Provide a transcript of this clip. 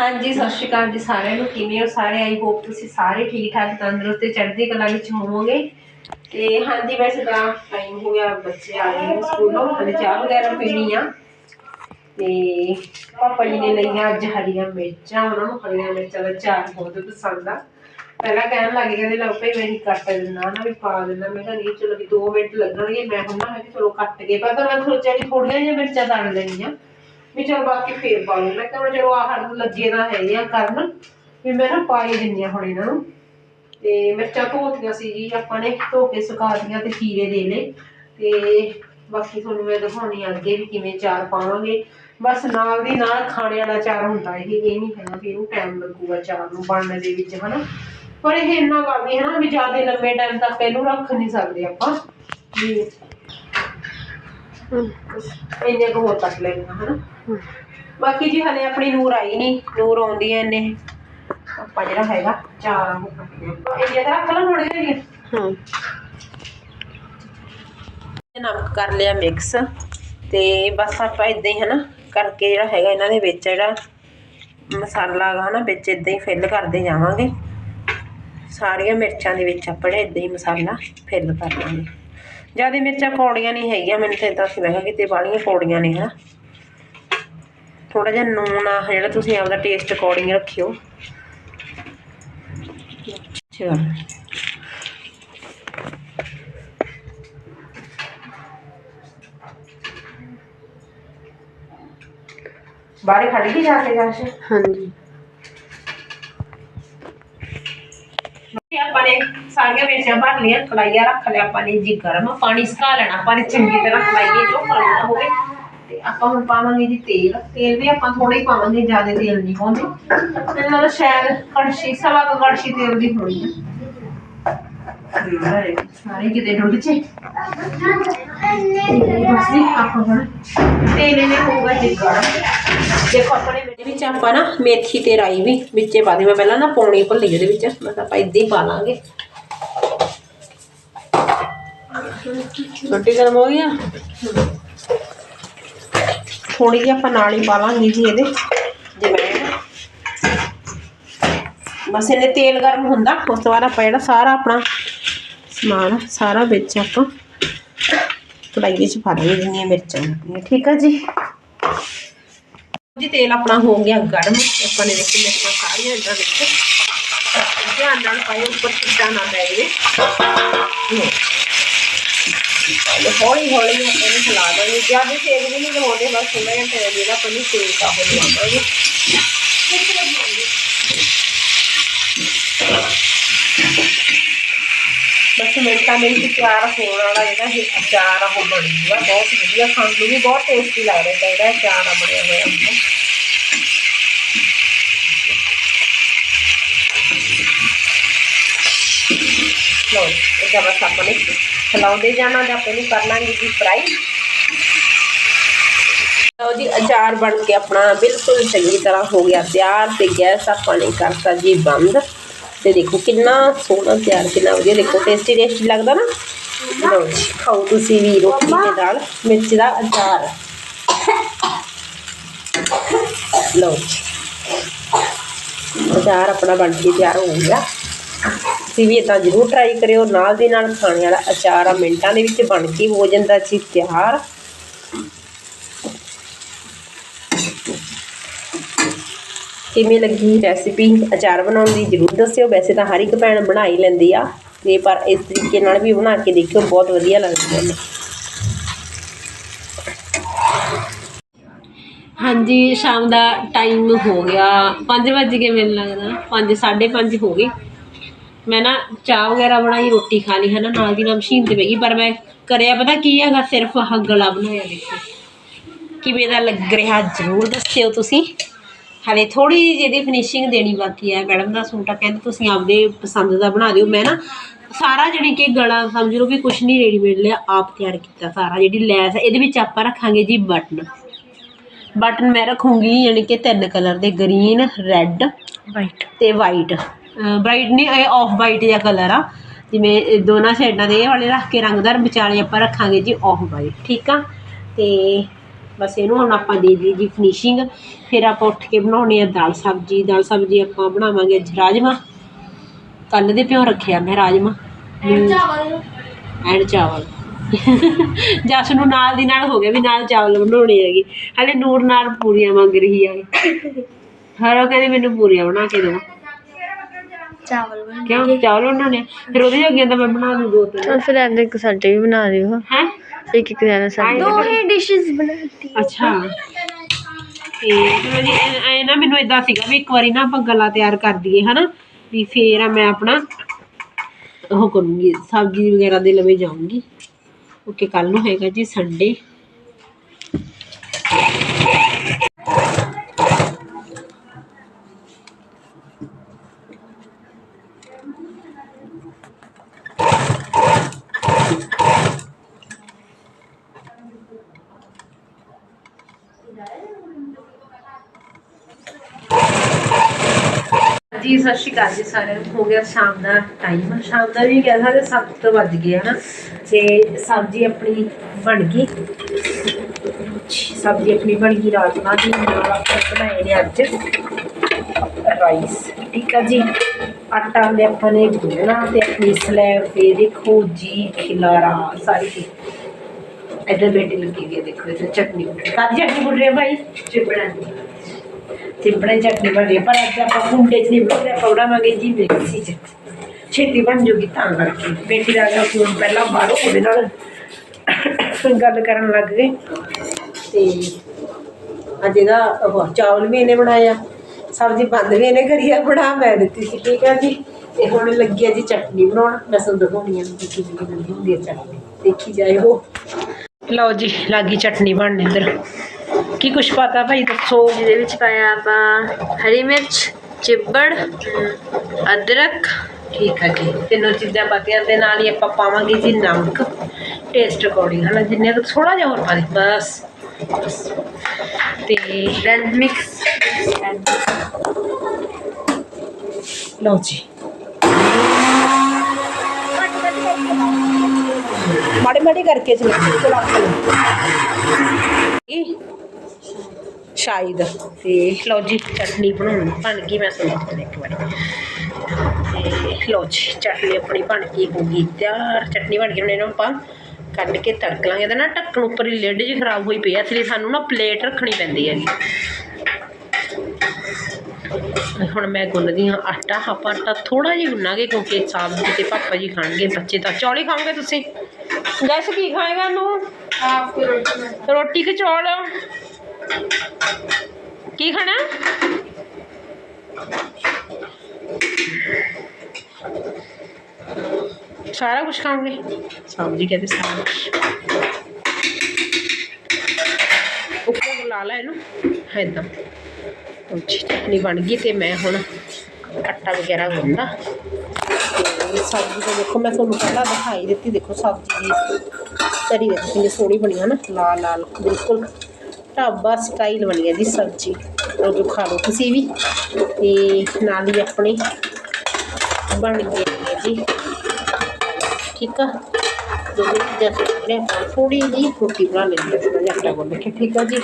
ਹਾਂਜੀ, ਸਤਿ ਸ਼੍ਰੀ ਅਕਾਲ ਜੀ ਸਾਰਿਆਂ ਨੂੰ। ਕਿਵੇਂ ਹੋ ਸਾਰੇ? ਆਈ ਹੋਪ ਤੁਸੀਂ ਸਾਰੇ ਠੀਕ ਠਾਕ, ਤੰਦਰੁਸਤ ਤੇ ਚੜ੍ਹਦੀ ਕਲਾ ਵਿੱਚ ਹੋਵੋਗੇ। ਤੇ ਹਾਂਜੀ, ਵੈਸੇ ਤਾਂ ਟਾਈਮ ਹੋ ਗਿਆ, ਬੱਚੇ ਆ ਗਏ ਨੇ ਸਕੂਲੋਂ, ਹਲੇ ਚਾਹ ਵਗੈਰਾ ਪੀਣੀ ਆ। ਤੇ ਪਾਪਾ ਜੀ ਨੇ ਲਈਆਂ ਅੱਜ ਹਰੀਆਂ ਮਿਰਚਾਂ, ਉਹਨਾਂ ਨੂੰ ਹਰੀਆਂ ਮਿਰਚਾਂ ਦਾ ਚਾਰ ਬਹੁਤ ਪਸੰਦ ਆ। ਪਹਿਲਾਂ ਕਹਿਣ ਲੱਗੇ ਕਹਿੰਦੇ ਲਓ ਭਈ ਮੈਂ ਨਹੀਂ ਕੱਟ ਦਿੰਦਾ ਨਾ ਵੀ ਪਾ ਦਿੰਦਾ ਮੈਂ ਕਿਹਾ ਨਹੀਂ, ਚਲੋ ਵੀ 2 ਮਿੰਟ ਲੱਗਣਗੇ। ਮੈਂ ਹੁਣ ਨਾ ਮੈਂ ਚਲੋ ਕੱਟ ਕੇ ਪਤਾ ਮੈਂ ਸੋਚਿਆ ਕਿ ਥੋੜੀਆਂ ਜਿਹੀਆਂ ਮਿਰਚਾਂ ਤੜ ਲੈਣੀਆਂ ਵੀ ਚਲ ਬਾਕੀ ਫੇਰ ਪਾ ਲੂ ਮੈਂ ਕਿਹਾ ਚਲੋ ਆਹ ਨੂੰ ਲੱਗੇ ਨਾ ਹੈਗੇ ਆ ਕਰਨ। ਵੀ ਮੈਂ ਨਾ ਪਾ ਹੀ ਦਿੰਦੀ ਹਾਂ ਹੁਣ ਇਹਨਾਂ ਨੂੰ। ਤੇ ਮਿਰਚਾਂ ਧੋਤੀਆਂ ਸੀ ਜੀ ਆਪਾਂ ਨੇ ਧੋ ਕੇ ਸੁਕਾ ਦਿੱਤੀਆਂ ਤੇ ਖੀਰੇ ਦੇ ਲਏ। ਤੇ ਬਾਕੀ ਤੁਹਾਨੂੰ ਮੈਂ ਦਿਖਾਉਣੀ ਆ ਅੱਗੇ ਵੀ ਕਿਵੇਂ ਚਾਰ ਪਾਵਾਂਗੇ। ਬਸ ਨਾਲ ਦੀ ਨਾਲ ਖਾਣੇ ਵਾਲਾ ਚਾਰ ਹੁੰਦਾ ਇਹ ਇਹ ਨਹੀਂ ਹੈਗਾ ਵੀ ਇਹਨੂੰ ਟਾਈਮ ਲੱਗੂਗਾ ਚਾਰ ਨੂੰ ਬਣਨ ਦੇ ਵਿੱਚ ਹਨਾ। ਪਰ ਇਹ ਇੰਨਾ ਕਰਦੀ ਹੈ ਨਾ ਵੀ ਜ਼ਿਆਦਾ ਲੰਬੇ ਟਾਈਮ ਤੱਕ ਇਹਨੂੰ ਰੱਖ ਨਹੀਂ ਸਕਦੇ ਆਪਾਂ। ਵੀ ਇੰਨੇ ਕੁ ਹੋਰ ਕੱਟ ਲੈਣਾ ਹਨਾ। ਬਾਕੀ ਜੀ ਹਲੇ ਆਪਣੀ ਨੂਰ ਆਈ ਨਹੀਂ ਨੂਰ ਆਉਂਦੀ ਐ ਇਹਨੇ ਆਪਾਂ ਜਿਹੜਾ ਹੈਗਾ ਚਾਰ ਉਹ ਇਹ ਜਿਹੜਾ ਰੱਖ ਲਾ ਥੋੜੇ ਜਿਹੇ ਹਾਂ। ਨਮਕ ਕਰ ਲਿਆ ਮਿਕਸ ਤੇ ਬਸ ਆਪਾਂ ਇਦਾਂ ਹੀ ਹਨਾ ਕਰਕੇ ਜਿਹੜਾ ਹੈਗਾ ਇਹਨਾਂ ਦੇ ਵਿੱਚ ਜਿਹੜਾ ਮਸਾਲਾ ਹੈਗਾ ਹਨਾ ਵਿੱਚ ਇਦਾਂ ਹੀ ਫਿਲ ਕਰਦੇ ਜਾਵਾਂਗੇ। ਸਾਰੀਆਂ ਮਿਰਚਾਂ ਦੇ ਵਿੱਚ ਆਪਾਂ ਇਦਾਂ ਹੀ ਮਸਾਲਾ ਫਿਲ ਕਰ ਲਾਂਗੇ। ਜ਼ਿਆਦਾ ਮਿਰਚਾਂ ਕੌੜੀਆਂ ਨਹੀਂ ਹੈਗੀਆਂ ਮੈਨੂੰ ਤਾਂ ਇਦਾਂ ਸੀ ਮੈਂ ਕਿਹਾ ਕਿਤੇ ਬਾਹਲੀਆਂ ਕੌੜੀਆਂ ਨੇ ਹਨਾ। ਥੋੜਾ ਜਿਹਾ ਨੂਨ ਆ ਜਿਹੜਾ ਤੁਸੀਂ ਆਪਦਾ ਟੇਸਟ ਅਕੋਰਡਿੰਗ ਰੱਖਿਓ ਅੱਛਾ ਬਾਹਰ ਖੜ ਗਈ ਜਾ ਕੇ ਜਾ ਕੇ ਹਾਂਜੀ ਤੇ ਆਪਾਂ ਨੇ ਸਾਰੀਆਂ ਮਿਰਚਾਂ ਭਰ ਲਈਆਂ ਕੜਾਈਆ ਰੱਖ ਲਿਆ ਆਪਾਂ ਨੇ ਜੀ ਗਰਮ ਪਾਣੀ ਸੁਕਾ ਲੈਣਾ ਆਪਾਂ ਨੇ ਚੰਗੀ ਤਰ੍ਹਾਂ ਕੜਾਈਏ ਜੋ ਪਾਣੀ ਨਾ ਹੋਵੇ ਤੇ ਆਪਾਂ ਹੁਣ ਪਾਵਾਂਗੇ ਜੀ ਤੇਲ। ਤੇਲ ਵੀ ਆਪਾਂ ਥੋੜਾ ਹੀ ਪਾਵਾਂਗੇ, ਜ਼ਿਆਦਾ ਤੇਲ ਨਹੀਂ ਪਾਉਂਦੇ। ਮੈਨੂੰ ਲੱਗਦਾ ਸ਼ਾਇਦ ਕੜਛੀ, ਸਵਾ ਕੁ ਕੜਛੀ ਤੇਲ ਦੀ ਹੋਣੀ ਆ। ਸਾਰੇ ਕਿਤੇ ਡੁੱਲ ਜੇ। ਬਸ ਜੀ, ਆਪਾਂ ਹੁਣ ਤੇਲ ਇਹਨੇ ਹੋਊਗਾ ਜੀ ਗਰਮ ਦੇਖੋ ਆਪਣੇ ਇਹਦੇ ਵਿੱਚ ਆਪਾਂ ਨਾ ਮੇਥੀ ਤੇ ਰਾਈ ਵੀ ਵਿੱਚੇ ਪਾ ਦੇ ਮੈਂ ਪਹਿਲਾਂ ਨਾ ਪਾਉਣੀ ਭੁੱਲੀ ਉਹਦੇ ਵਿੱਚ। ਮੈਂ ਤਾਂ ਆਪਾਂ ਇੱਦਾਂ ਹੀ ਪਾ ਲਾਂਗੇ। ਰੋਟੀ ਗਰਮ ਹੋ ਗਿਆ ਥੋੜੀ ਜਿਹੀ ਆਪਾਂ ਨਾਲ ਹੀ ਪਾ ਲਾਂਗੇ ਜੀ ਇਹਦੇ। ਜਿਵੇਂ ਬਸ ਇਹਨੇ ਤੇਲ ਗਰਮ ਹੁੰਦਾ। ਉਸ ਤੋਂ ਬਾਅਦ ਆਪਾਂ ਜਿਹੜਾ ਸਾਰਾ ਆਪਣਾ ਸਮਾਨ, ਸਾਰਾ ਵਿੱਚ ਆਪਾਂ ਕੜਾਈਏ ਚ ਪਾ ਦਾਂਗੇ ਜਿੰਨੀਆਂ ਮਿਰਚਾਂ ਆਪਣੀਆਂ ਠੀਕ ਆ ਜੀ? ਜੀ, ਤੇਲ ਆਪਣਾ ਹੋ ਗਿਆ ਗਰਮ। ਆਪਾਂ ਨੇ ਦੇਖੀ ਮਿਰਚਾਂ ਸਾਰੀਆਂ ਇਦਾਂ ਵਿੱਚ। ਧਿਆਨ ਨਾਲ ਪਾਇਓ, ਉੱਪਰ ਸਿੱਧਾ ਨਾ ਪੈ ਜਾਵੇ। ਹੌਲੀ ਹੌਲੀ ਇਹਨੂੰ ਹਿਲਾ ਦਾਂਗੇ। ਜ਼ਿਆਦਾ ਤੇਜ਼ ਵੀ ਨਹੀਂ ਲਵਾਉਂਦੇ ਬਸ ਥੋੜਾ ਜਿਹਾ ਤੇਲ ਜਿਹੜਾ ਆਪਾਂ ਨੂੰ ਤੇਲ ਕਾ ਹੋ। ਲਵਾਵਾਂਗੇ ਬਸ ਮਿੰਟਾਂ ਦੇ ਵਿੱਚ ਤਿਆਰ ਹੋਣ ਵਾਲਾ ਜਿਹੜਾ ਇਹ ਅਚਾਰ ਉਹ ਬਣ ਬਹੁਤ ਵਧੀਆ ਖਾਣ ਨੂੰ ਵੀ ਬਹੁਤ ਟੇਸਟੀ ਲੱਗਦਾ ਹੈ। ਜਿਹੜਾ ਅਚਾਰ ਆ ਬਣਿਆ ਹੋਇਆ ਹੁੰਦਾ ਲਓ, ਇਹਦਾ ਬਸ ਆਪਾਂ ਨੇ ਖਲਾਉਂਦੇ ਜਾਣਾ ਤੇ ਨੂੰ ਕਰ ਲਾਂਗੇ ਜੀ ਫਰਾਈ ਲਓ ਜੀ, ਅਚਾਰ ਬਣ ਕੇ ਆਪਣਾ ਬਿਲਕੁਲ ਚੰਗੀ ਤਰ੍ਹਾਂ ਹੋ ਗਿਆ ਤਿਆਰ ਤੇ ਗੈਸ ਆਪਾਂ ਨੇ ਕਰਤਾ ਜੀ ਬੰਦ। ਤੇ ਦੇਖੋ ਕਿੰਨਾ ਸੋਹਣਾ ਤਿਆਰ, ਕਿੰਨਾ ਵਧੀਆ। ਦੇਖੋ ਟੇਸਟੀ ਟੇਸਟੀ ਲੱਗਦਾ ਨਾ? ਲਓ ਜੀ, ਖਾਓ ਤੁਸੀਂ ਵੀ ਰੋਟੀ ਦੇ ਨਾਲ, ਮਿਰਚ ਦਾ ਅਚਾਰ। ਲਓ ਜੀ, ਅਚਾਰ ਆਪਣਾ ਬਣ ਕੇ ਤਿਆਰ ਹੋ ਗਿਆ। ਤੁਸੀਂ ਵੀ ਇਦਾਂ ਜ਼ਰੂਰ ਟਰਾਈ ਕਰਿਓ। ਨਾਲ ਦੀ ਨਾਲ ਖਾਣੇ ਵਾਲਾ ਅਚਾਰ ਆ, ਮਿੰਟਾਂ ਦੇ ਵਿੱਚ ਬਣ ਕੇ ਹੋ ਜਾਂਦਾ ਜੀ ਤਿਆਰ। ਕਿਵੇਂ ਲੱਗੀ ਰੈਸਿਪੀ ਅਚਾਰ ਬਣਾਉਣ ਦੀ ਜ਼ਰੂਰ ਦੱਸਿਓ। ਵੈਸੇ ਤਾਂ ਹਰ ਇੱਕ ਭੈਣ ਬਣਾ ਹੀ ਲੈਂਦੀ ਆ। ਤੇ ਪਰ ਇਸ ਤਰੀਕੇ ਨਾਲ ਵੀ ਬਣਾ ਕੇ ਦੇਖਿਓ, ਬਹੁਤ ਵਧੀਆ ਲੱਗਦੀਆਂ ਨੇ ਹਾਂਜੀ, ਸ਼ਾਮ ਦਾ ਟਾਈਮ ਹੋ ਗਿਆ। 5 ਵਜੇ ਕੇ ਮੈਨੂੰ ਲੱਗਦਾ। 5 5:30 ਹੋ ਗਏ। ਮੈਂ ਨਾ ਚਾਹ ਵਗੈਰਾ ਬਣਾਈ ਰੋਟੀ ਖਾ ਲਈ ਹੈ ਨਾ ਨਾਲ ਦੀ ਨਾਲ ਮਸ਼ੀਨ ਤੇ ਬੈਗੀ ਪਰ ਮੈਂ ਕਰਿਆ ਪਤਾ ਕੀ ਹੈਗਾ ਸਿਰਫ ਆਹ ਗਲਾ ਬਣਾਇਆ ਦੇਖੋ। ਕਿਵੇਂ ਦਾ ਲੱਗ ਰਿਹਾ ਜ਼ਰੂਰ ਦੱਸਿਓ ਤੁਸੀਂ। ਹਲੇ ਥੋੜੀ ਜਿਹੀ ਇਹਦੀ ਫਿਨਿਸ਼ਿੰਗ ਦੇਣੀ ਬਾਕੀ ਹੈ ਮੈਡਮ ਦਾ ਸੂਟ ਆ ਕਹਿੰਦੇ ਤੁਸੀਂ ਆਪਦੇ ਪਸੰਦ ਦਾ ਬਣਾ ਦਿਓ। ਮੈਂ ਨਾ ਸਾਰਾ ਜਿਹੜੀ ਕਿ ਗਲਾ ਸਮਝ ਲਓ ਵੀ ਕੁਛ ਨਹੀਂ ਰੈਡੀਮੇਡ ਲਿਆ ਆਪ ਤਿਆਰ ਕੀਤਾ ਸਾਰਾ। ਜਿਹੜੀ ਲੈਸ ਹੈ ਇਹਦੇ ਵਿੱਚ ਆਪਾਂ ਰੱਖਾਂਗੇ ਜੀ ਬਟਨ। ਬਟਨ ਮੈਂ ਰੱਖੂੰਗੀ ਯਾਨੀ ਕਿ ਤਿੰਨ ਕਲਰ ਦੇ ਗ੍ਰੀਨ ਰੈੱਡ ਵਾਈਟ ਤੇ ਵਾਈਟ ਬ੍ਰਾਈਟ ਨਹੀਂ ਇਹ ਆਫ ਵਾਈਟ ਜਿਹਾ ਕਲਰ ਆ। ਜਿਵੇਂ ਦੋਨਾਂ ਸਾਈਡਾਂ ਦੇ ਇਹ ਵਾਲੇ ਰੱਖ ਕੇ ਰੰਗਦਾਰ ਵਿਚਾਲੇ ਆਪਾਂ ਰੱਖਾਂਗੇ ਜੀ ਆਫ ਵਾਈਟ ਠੀਕ ਆ? ਤੇ ਬਸ ਇਹਨੂੰ ਹੁਣ ਆਪਾਂ ਦੇ ਦਈਏ ਜੀ ਫਿਨਿਸ਼ਿੰਗ ਫਿਰ ਆਪਾਂ ਉੱਠ ਕੇ ਬਣਾਉਣੇ ਆ ਦਾਲ ਸਬਜ਼ੀ। ਦਾਲ ਸਬਜ਼ੀ ਆਪਾਂ ਬਣਾਵਾਂਗੇ ਅੱਜ ਰਾਜਮਾ। ਕੱਲ ਦੇ ਪਿਓ ਰੱਖਿਆ ਮੈਂ ਰਾਜਮਾ। ਐਂਡ ਚਾਵਲ। ਜਸ ਨੂੰ ਨਾਲ ਦੀ ਨਾਲ ਹੋ ਗਿਆ ਵੀ ਨਾਲ ਚਾਵਲ ਬਣਾਉਣੇ ਹੈਗੇ। ਹਲੇ ਨੂਰ ਨਾਲ ਪੂਰੀਆਂ ਮੰਗ ਰਹੀ ਹੈ ਹਰ ਉਹ ਕਹਿੰਦੇ ਮੈਨੂੰ ਪੂਰੀਆਂ ਬਣਾ ਕੇ ਦਿਓ। ਚਾਵਲ ਕਿਉਂ? ਚਾਵਲ ਬਣਾਉਣੇ? ਫਿਰ ਉਹਦੇ ਜੋਗੀਆਂ ਤਾਂ ਮੈਂ ਬਣਾ ਦੂੰ ਦੋ ਤਿੰਨ। ਫਿਰ ਐਂਦੇ ਇੱਕ ਸਾਡੇ ਵੀ ਬਣਾ ਦਿਓ। ਹੈ? ਇੱਕ ਇੱਕ ਜਣਾ ਸਾਡੇ ਦੋ ਹੀ ਡਿਸ਼ਸ ਬਣਾਤੀ। ਅੱਛਾ। ਤੇ ਫਿਰ ਜੀ ਐ ਨਾ ਮੈਨੂੰ ਇਦਾਂ ਸੀਗਾ ਵੀ ਇੱਕ ਵਾਰੀ ਨਾ ਆਪਾਂ ਗਲਾ ਤਿਆਰ ਕਰ ਦਈਏ ਹਨਾ? ਵੀ ਫੇਰ ਆ ਮੈਂ ਆਪਣਾ ਉਹ ਕਰੂੰਗੀ ਸਬਜ਼ੀ ਵਗੈਰਾ ਦੇ ਲਵੇ ਜਾਊਂਗੀ। ਓਕੇ ਕੱਲ ਨੂੰ ਹੈਗਾ ਜੀ ਸੰਡੇ ਜੀ, ਸਤਿ ਸ਼੍ਰੀ ਅਕਾਲ ਜੀ ਸਾਰਿਆਂ ਨੂੰ। ਹੋ ਗਿਆ ਸ਼ਾਮ ਦਾ ਟਾਈਮ ਸ਼ਾਮ ਦਾ ਵੀ ਕਹਿ ਸਕਦੇ 7 ਵੱਜ ਗਏ ਹਨਾ ਤੇ ਸਬਜ਼ੀ ਆਪਣੀ ਬਣ ਗਈ। ਸਬਜ਼ੀ ਆਪਣੀ ਬਣ ਗਈ ਰਾਜਮਾ ਦੀ ਨਾਲ ਆਪਾਂ ਬਣਾਏ ਨੇ ਅੱਜ ਰਾਈਸ ਠੀਕ ਆ ਜੀ। ਆਟਾ ਦੇ ਆਪਾਂ ਨੇ ਗੁੰਨਣਾ ਤੇ ਆਪਣੀ ਸਲੈਬ ਤੇ ਦੇਖੋ ਜੀ, ਖਿਲਾਰਾ, ਸਾਰੀ ਚੀਜ਼। ਬੇਟੀ ਲੱਗੀ ਹੋਈ ਹੈ ਦੇਖੋ ਇੱਧਰ ਚਟਨੀ ਕਾਦੀ ਚਟਨੀ ਬੁੱਢ ਰਹੀ ਹੈ ਭਾਈ ਚਿਪੜਾਂ ਦੀ ਸਿੰਪਲ ਚਟਨੀ ਬਣ ਰਹੀ ਹੈ ਪਰ ਅੱਜ ਆਪਾਂ ਕੁੰਡੇ 'ਚ ਨਹੀਂ ਬਣਾਉਂਦੇ ਆਪਾਂ ਬਣਾਵਾਂਗੇ ਜੀ ਮਿਕਸੀ 'ਚ। ਛੇਤੀ ਬਣ ਜੂਗੀ ਤਾਂ ਕਰਕੇ। ਬੇਟੀ ਦਾ ਗਿਆ ਫੋਨ ਪਹਿਲਾਂ ਬਾਹਰੋਂ ਉਹਦੇ ਨਾਲ ਗੱਲ ਕਰਨ ਲੱਗ ਗਏ। ਤੇ ਅੱਜ ਇਹਦਾ ਉਹ ਚਾਵਲ ਵੀ ਇਹਨੇ ਬਣਾਇਆ ਸਬਜ਼ੀ ਬੰਦ ਵੀ ਇਹਨੇ ਕਰੀ ਆ ਬਣਾ ਮੈਂ ਦਿੱਤੀ ਸੀ ਠੀਕ ਹੈ ਜੀ। ਤੇ ਹੁਣ ਲੱਗੀ ਆ ਜੀ ਚਟਨੀ ਬਣਾਉਣ ਮੈਂ ਤੁਹਾਨੂੰ ਦਿਖਾਉਣੀ ਆ ਕਿ ਕਿਵੇਂ ਬਣਦੀ ਹੁੰਦੀ ਹੈ ਚਟਨੀ। ਦੇਖੀ ਜਾਇਓ। ਲਓ ਜੀ ਲੱਗੀ ਚਟਨੀ ਬਣਨ ਇੱਧਰ। ਕੀ ਕੁਛ ਪਤਾ ਭਾਈ? ਦੱਸੋ। ਜਿਹਦੇ ਵਿੱਚ ਪਾਇਆ ਆਪਾਂ ਹਰੀ ਮਿਰਚ ਚਿੱਬੜ ਅਦਰਕ। ਠੀਕ ਹੈ ਜੀ। ਤਿੰਨੋਂ ਚੀਜ਼ਾਂ ਪਤੀਆਂ ਦੇ ਨਾਲ ਹੀ ਆਪਾਂ ਪਾਵਾਂਗੇ ਜੀ ਨਮਕ। ਟੇਸਟ ਅਕੋਰਡਿੰਗ ਹਨਾ? ਜਿੰਨੇ ਕੁ ਥੋੜਾ ਜਿਹਾ ਹੋਰ ਪਾ ਦੇ। ਬਸ। ਬਸ। ਤੇ ਦੈਨ ਮਿਕਸ ਲਓ ਜੀ। ਮਾੜੇ ਮਾੜੇ ਕਰਕੇ ਚਲਾ ਚਲਾ। ਇਹ ਸ਼ਾਇਦ ਤੇ ਲਓ ਜੀ ਚਟਨੀ ਬਣਾਉਣੀ ਬਣ ਗਈ ਮੈਂ ਸੁਣਾ ਇੱਕ ਵਾਰੀ। ਤੇ ਲਓ ਜੀ ਚਟਨੀ ਆਪਣੀ ਬਣ ਗਈ ਹੋ ਗਈ ਤਿਆਰ। ਚਟਨੀ ਬਣ ਗਈ ਹੁਣ ਇਹਨੂੰ ਆਪਾਂ ਕੱਢ ਕੇ ਤੜਕ ਲਾਂਗੇ। ਇਹਦਾ ਨਾ ਢੱਕਣ ਉੱਪਰ ਹੀ ਲਿਡ ਜੀ ਖਰਾਬ ਹੋਈ ਪਈ ਆ ਇਸ ਲਈ ਸਾਨੂੰ ਨਾ ਪਲੇਟ ਰੱਖਣੀ ਪੈਂਦੀ ਹੈਗੀ ਹੁਣ ਮੈਂ ਗੁੰਨਦੀ ਹਾਂ ਆਟਾ। ਆਪਾਂ ਆਟਾ ਥੋੜਾ ਜਿਹਾ ਗੁੰਨਾਂਗੇ ਕਿਉਂਕਿ ਸਾਬ ਜੀ ਤੇ ਪਾਪਾ ਜੀ ਖਾਣਗੇ ਬੱਚੇ ਤਾਂ ਚੌਲ ਹੀ ਖਾਓਗੇ ਤੁਸੀਂ। ਗੈਸ ਕੀ ਖਾਏਗਾ ਨੂੰ ਰੋਟੀ ਕਿ ਚੌਲ? ਕੀ ਖਾਣਾ? ਸਾਰਾ ਕੁਝ ਖਾਓਗੇ? ਸਬਜ਼ੀ ਕਹਿੰਦੇ ਸਾਰਾ ਕੁਛ। ਉੱਪਰ ਲਾ ਲਾ ਇਹਨੂੰ ਏਦਾਂ। ਅੱਛੀ ਚਟਨੀ ਬਣ ਗਈ ਤੇ ਮੈਂ ਹੁਣ ਆਟਾ ਵਗੈਰਾ ਗੁੰਨਦਾ। ਤੇ ਸਬਜ਼ੀ ਤਾਂ ਦੇਖੋ ਮੈਂ ਤੁਹਾਨੂੰ ਪਹਿਲਾਂ ਦਿਖਾਈ ਦਿੱਤੀ ਦੇਖੋ ਸਬਜ਼ੀ ਦੀ ਤਰੀ ਦੇਖੋ ਕਿੰਨੀ ਸੋਹਣੀ ਬਣੀ ਹੈ ਨਾ ਲਾਲ ਲਾਲ ਬਿਲਕੁਲ ਢਾਬਾ ਸਟਾਈਲ ਬਣੀ ਹੈ ਜੀ ਸਬਜ਼ੀ। ਉਹ ਜੋ ਖਾ ਲਓ ਤੁਸੀਂ ਵੀ। ਤੇ ਨਾਲ ਹੀ ਆਪਣੀ ਬਣ ਗਈ ਹੈ ਜੀ। ਠੀਕ ਆ? ਦੋ ਚੀਜ਼ਾਂ ਤੇ ਥੋੜੀ ਜਿਹੀ ਰੋਟੀ ਬਣਾ ਲੈਂਦੇ ਹਾਂ। ਥੋੜ੍ਹਾ ਜਿਹਾ ਆਟਾ ਗੁੰਨ ਕੇ। ਠੀਕ ਆ ਜੀ?